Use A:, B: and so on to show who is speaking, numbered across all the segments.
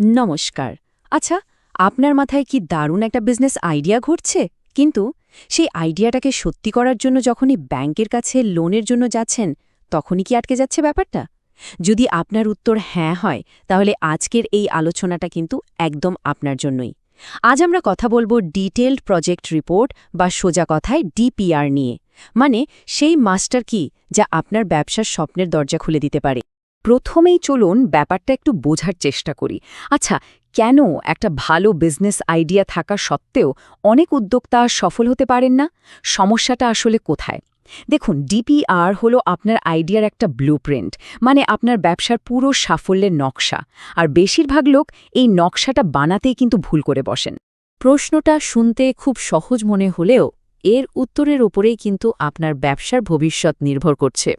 A: নমস্কার। আচ্ছা আপনার মাথায় কি দারুণ একটা বিজনেস আইডিয়া ঘটছে কিন্তু সেই আইডিয়াটাকে সত্যি করার জন্য যখনই ব্যাংকের কাছে লোনের জন্য যাচ্ছেন, তখনই কি আটকে যাচ্ছে ব্যাপারটা? যদি আপনার উত্তর হ্যাঁ হয়, তাহলে আজকের এই আলোচনাটা কিন্তু একদম আপনার জন্যই। আজ আমরা কথা বলব ডিটেলড প্রজেক্ট রিপোর্ট বা সোজা কথায় ডিপিআর নিয়ে। মানে সেই মাস্টার কি, যা আপনার ব্যবসার স্বপ্নের দরজা খুলে দিতে পারে। প্রথমেই চলুন ব্যাপারটা একটু বোঝার চেষ্টা করি। আচ্ছা কেন একটা ভালো বিজনেস আইডিয়া থাকা সত্ত্বেও অনেক উদ্যোক্তা সফল হতে পারেন না? সমস্যাটা আসলে কোথায়? দেখুন ডিপিআর হলো আপনার আইডিয়ার একটা ব্লুপ্রিন্ট মানে আপনার ব্যবসার পুরো সাফল্যের নকশা। আর বেশিরভাগ লোক এই নকশাটা বানাতেই কিন্তু ভুল করে বসেন। প্রশ্নটা শুনতে খুব সহজ মনে হলেও এর উত্তরের ওপরেই কিন্তু আপনার ব্যবসার ভবিষ্যৎ নির্ভর করছে।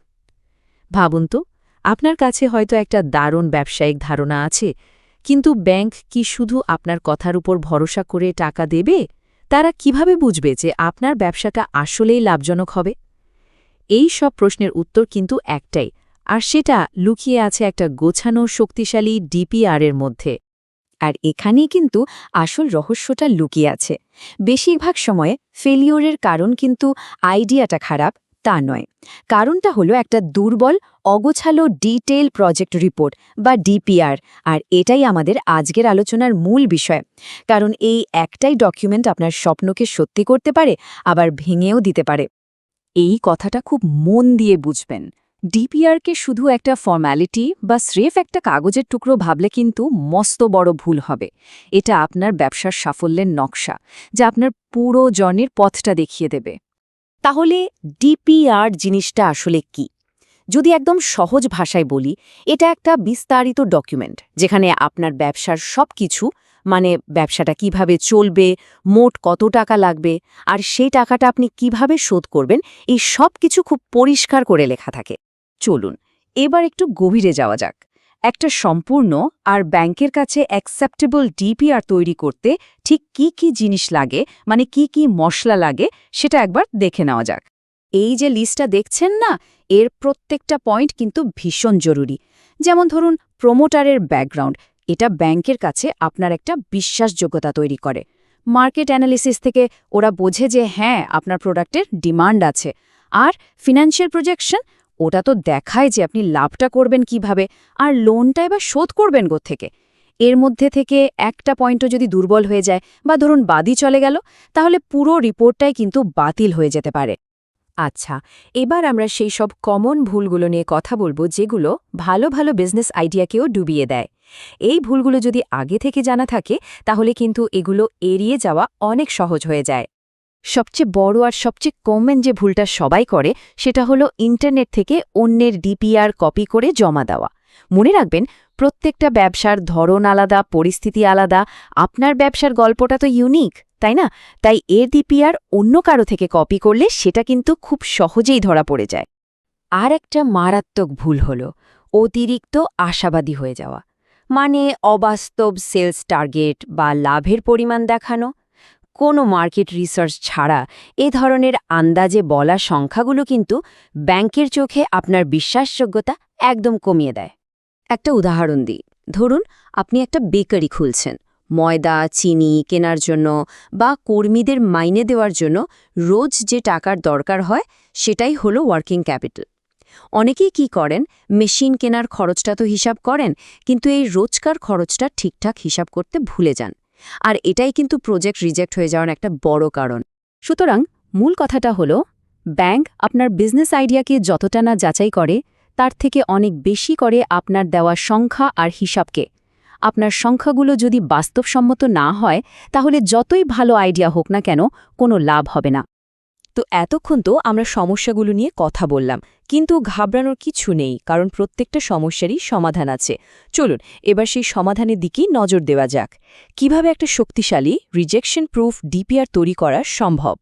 A: ভাবুন তো আপনার কাছে হয়তো একটা দারুণ ব্যবসায়িক ধারণা আছে, কিন্তু ব্যাংক কি শুধু আপনার কথার উপর ভরসা করে টাকা দেবে? তারা কীভাবে বুঝবে যে আপনার ব্যবসাটা আসলেই লাভজনক হবে? এই সব প্রশ্নের উত্তর কিন্তু একটাই, আর সেটা লুকিয়ে আছে একটা গোছানো শক্তিশালী ডিপিআর এর মধ্যে। আর এখানেই কিন্তু আসল রহস্যটা লুকিয়ে আছে। বেশিরভাগ সময়ে ফেলিওরের কারণ কিন্তু আইডিয়াটা খারাপ, তা নয়। কারণটা হলো একটা দুর্বল অগোছালো ডিটেল প্রজেক্ট রিপোর্ট বা ডিপিআর, আর এটাই আমাদের আজকের আলোচনার মূল বিষয়। কারণ এই একটাই ডকুমেন্ট আপনার স্বপ্নকে সত্যি করতে পারে, আবার ভেঙেও দিতে পারে। এই কথাটা খুব মন দিয়ে বুঝবেন। ডিপিআরকে শুধু একটা ফর্ম্যালিটি বা স্রেফ একটা কাগজের টুকরো ভাবলে কিন্তু মস্ত বড় ভুল হবে। এটা আপনার ব্যবসার সাফল্যের নকশা, যা আপনার পুরো জনের পথটা দেখিয়ে দেবে। তাহলে ডিপিআর জিনিসটা আসলে কি? যদি একদম সহজ ভাষায় বলি, এটা একটা বিস্তারিত ডকুমেন্ট যেখানে আপনার ব্যবসার সব কিছু মানে ব্যবসাটা কীভাবে চলবে, মোট কত টাকা লাগবে, আর সেই টাকাটা আপনি কীভাবে শোধ করবেন, এই সব কিছু খুব পরিষ্কার করে লেখা থাকে। চলুন, এবার একটু গভীরে যাওয়া যাক। একটা সম্পূর্ণ আর ব্যাংকের কাছে অ্যাকসেপ্টেবল ডিপিআর তৈরি করতে ঠিক কি কি জিনিস লাগে মানে কি কি মশলা লাগে, সেটা একবার দেখে নেওয়া যাক। এই যে লিস্টটা দেখছেন না, এর প্রত্যেকটা পয়েন্ট কিন্তু ভীষণ জরুরি। যেমন ধরুন, প্রোমোটারের ব্যাকগ্রাউন্ড, এটা ব্যাংকের কাছে আপনার একটা বিশ্বাসযোগ্যতা তৈরি করে। মার্কেট অ্যানালিসিস থেকে ওরা বোঝে যে হ্যাঁ আপনার প্রোডাক্টের ডিমান্ড আছে। আর ফিনান্সিয়াল প্রজেকশন, ওটা তো দেখায় যে আপনি লাভটা করবেন কীভাবে, আর লোনটা এবার শোধ করবেন থেকে এর মধ্যে থেকে একটা পয়েন্টও যদি দুর্বল হয়ে যায় বা ধরুন বাদি চলে গেল, তাহলে পুরো রিপোর্টটাই কিন্তু বাতিল হয়ে যেতে পারে। আচ্ছা এবার আমরা সেই সব কমন ভুলগুলো নিয়ে কথা বলব যেগুলো ভালো ভালো বিজনেস আইডিয়াকেও ডুবিয়ে দেয়। এই ভুলগুলো যদি আগে থেকে জানা থাকে, তাহলে কিন্তু এগুলো এড়িয়ে যাওয়া অনেক সহজ হয়ে যায়। সবচেয়ে বড় আর সবচেয়ে কমেন যে ভুলটা সবাই করে, সেটা হলো ইন্টারনেট থেকে অন্যের ডিপিআর কপি করে জমা দেওয়া। মনে রাখবেন, প্রত্যেকটা ব্যবসার ধরন আলাদা, পরিস্থিতি আলাদা। আপনার ব্যবসার গল্পটা তো ইউনিক তাই না? তাই এর ডিপিআর অন্য কারও থেকে কপি করলে সেটা কিন্তু খুব সহজেই ধরা পড়ে যায়। আর একটা মারাত্মক ভুল হল, অতিরিক্ত আশাবাদী হয়ে যাওয়া। মানে অবাস্তব সেলস টার্গেট বা লাভের পরিমাণ দেখানো। কোনো মার্কেট রিসার্চ ছাড়া এ ধরনের আন্দাজে বলা সংখ্যাগুলো কিন্তু ব্যাংকের চোখে আপনার বিশ্বাসযোগ্যতা একদম কমিয়ে দেয়। একটা উদাহরণ দিই। ধরুন, আপনি একটা বেকারি খুলছেন। ময়দা, চিনি কেনার জন্য বা কর্মীদের মাইনে দেওয়ার জন্য রোজ যে টাকার দরকার হয়, সেটাই হলো ওয়ার্কিং ক্যাপিটাল অনেকেই কি করেন? মেশিন কেনার খরচটা তো হিসাব করেন, কিন্তু এই রোজকার খরচটা ঠিকঠাক হিসাব করতে ভুলে যান। আর এটাই কিন্তু প্রজেক্ট রিজেক্ট হয়ে যাওয়ার একটা বড় কারণ। সুতরাং, মূল কথাটা হলো, ব্যাংক আপনার বিজনেস আইডিয়াকে যতটা না যাচাই করে তার থেকে অনেক বেশি করে আপনার দেওয়া সংখ্যা আর হিসাবকে। আপনার সংখ্যাগুলো যদি বাস্তবসম্মত না হয়, তাহলে যতই ভালো আইডিয়া হোক না কেন, কোনো লাভ হবে না। তো এতক্ষণ তো আমরা সমস্যাগুলো নিয়ে কথা বললাম, কিন্তু ঘাবড়ানোর কিছু নেই, কারণ প্রত্যেকটা সমস্যারই সমাধান আছে। চলুন, এবার সেই সমাধানের দিকেই নজর দেওয়া যাক। কীভাবে একটা শক্তিশালী রিজেকশন প্রুফ ডিপিআর তৈরি করা সম্ভব?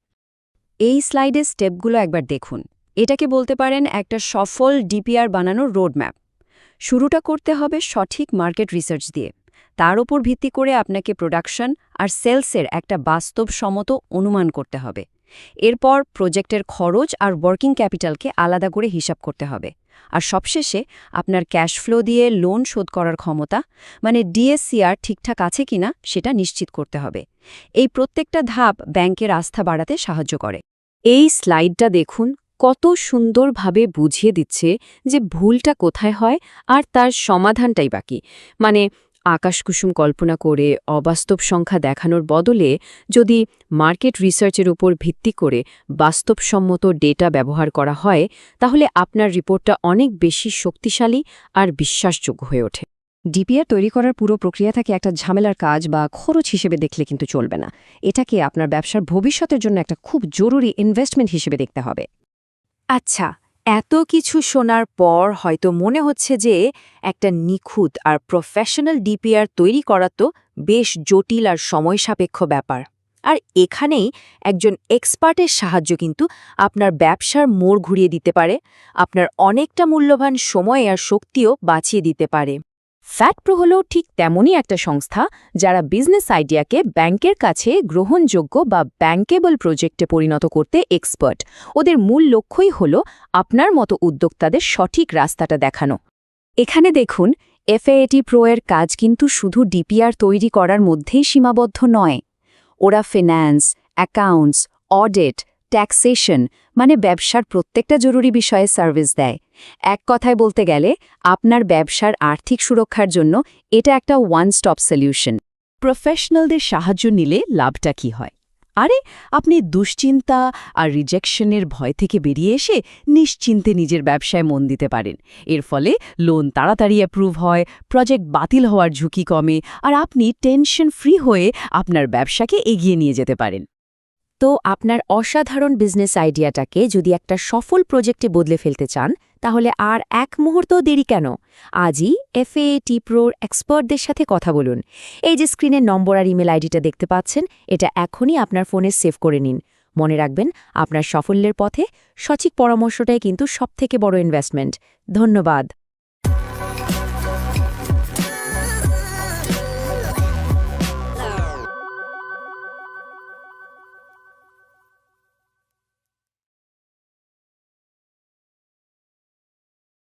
A: এই স্লাইডের স্টেপগুলো একবার দেখুন। এটাকে বলতে পারেন একটা সফল ডিপিআর বানানোর রোডম্যাপ। শুরুটা করতে হবে সঠিক মার্কেট রিসার্চ দিয়ে। তার ওপর ভিত্তি করে আপনাকে প্রোডাকশন আর সেলসের একটা বাস্তবসম্মত অনুমান করতে হবে। এরপর প্রজেক্টের খরচ আর ওয়ার্কিং ক্যাপিটালকে আলাদা করে হিসাব করতে হবে। আর সবশেষে আপনার ক্যাশ ফ্লো দিয়ে লোন শোধ করার ক্ষমতা মানে ডিএসসিআর ঠিকঠাক আছে কিনা সেটা নিশ্চিত করতে হবে। এই প্রত্যেকটা ধাপ ব্যাংকের আস্থা বাড়াতে সাহায্য করে। এই স্লাইডটা দেখুন কত সুন্দরভাবে বুঝিয়ে দিচ্ছে যে ভুলটা কোথায় হয় আর তার সমাধানটাই বাকি। মানে আকাশকুসুম কল্পনা করে অবাস্তব সংখ্যা দেখানোর বদলে যদি মার্কেট রিসার্চের উপর ভিত্তি করে বাস্তবসম্মত ডেটা ব্যবহার করা হয়, তাহলে আপনার রিপোর্টটা অনেক বেশি শক্তিশালী আর বিশ্বাসযোগ্য হয়ে ওঠে। ডিপিআর তৈরি করার পুরো প্রক্রিয়াটাকে একটা ঝামেলার কাজ বা খরচ হিসেবে দেখলে কিন্তু চলবে না। এটাকে আপনার ব্যবসার ভবিষ্যতের জন্য একটা খুব জরুরি ইনভেস্টমেন্ট হিসেবে দেখতে হবে।
B: আচ্ছা এত কিছু শোনার পর হয়তো মনে হচ্ছে যে একটা নিখুঁত আর প্রফেশনাল ডিপিআর তৈরি করা তো বেশ জটিল আর সময় সাপেক্ষ ব্যাপার। আর এখানেই একজন এক্সপার্টের সাহায্য কিন্তু আপনার ব্যবসার মোড় ঘুরিয়ে দিতে পারে, আপনার অনেকটা মূল্যবান সময় আর শক্তিও বাঁচিয়ে দিতে পারে।
A: ফ্যাটপ্রো হল ঠিক তেমনই একটা সংস্থা যারা বিজনেস আইডিয়াকে ব্যাংকের কাছে গ্রহণযোগ্য বা ব্যাংকেবল প্রজেক্টে পরিণত করতে এক্সপার্ট ওদের মূল লক্ষ্যই হল আপনার মতো উদ্যোক্তাদের সঠিক রাস্তাটা দেখানো। এখানে দেখুন এফএএটি প্রো এর কাজ কিন্তু শুধু ডিপিআর তৈরি করার মধ্যেই সীমাবদ্ধ নয়। ওরা ফিন্যান্স অ্যাকাউন্টস অডিট ট্যাক্সেশন মানে ব্যবসার প্রত্যেকটা জরুরি বিষয়ে সার্ভিস দেয়। এক কথায় বলতে গেলে, আপনার ব্যবসার আর্থিক সুরক্ষার জন্য এটা একটা ওয়ান স্টপ সলিউশন প্রফেশনালদের সাহায্য নিলে লাভটা কি হয়? আরে, আপনি দুশ্চিন্তা আর রিজেকশনের ভয় থেকে বেরিয়ে এসে নিশ্চিন্তে নিজের ব্যবসায় মন দিতে পারেন। এর ফলে লোন তাড়াতাড়ি অ্যাপ্রুভ হয় প্রজেক্ট বাতিল হওয়ার ঝুঁকি কমে, আর আপনি টেনশন ফ্রি হয়ে আপনার ব্যবসাকে এগিয়ে নিয়ে যেতে পারেন। তো আপনার অসাধারণ বিজনেস আইডিয়াটাকে যদি একটা সফল প্রজেক্টে বদলে ফেলতে চান, তাহলে আর এক মুহূর্ত দেরি কেন? আজই এফএ টি প্রোর এক্সপার্টদের সাথে কথা বলুন। এই যে স্ক্রিনের নম্বর আর ইমেল আইডিটা দেখতে পাচ্ছেন, এটা এখনই আপনার ফোনে সেভ করে নিন। মনে রাখবেন, আপনার সাফল্যের পথে সঠিক পরামর্শটাই কিন্তু সবথেকে বড় ইনভেস্টমেন্ট ধন্যবাদ।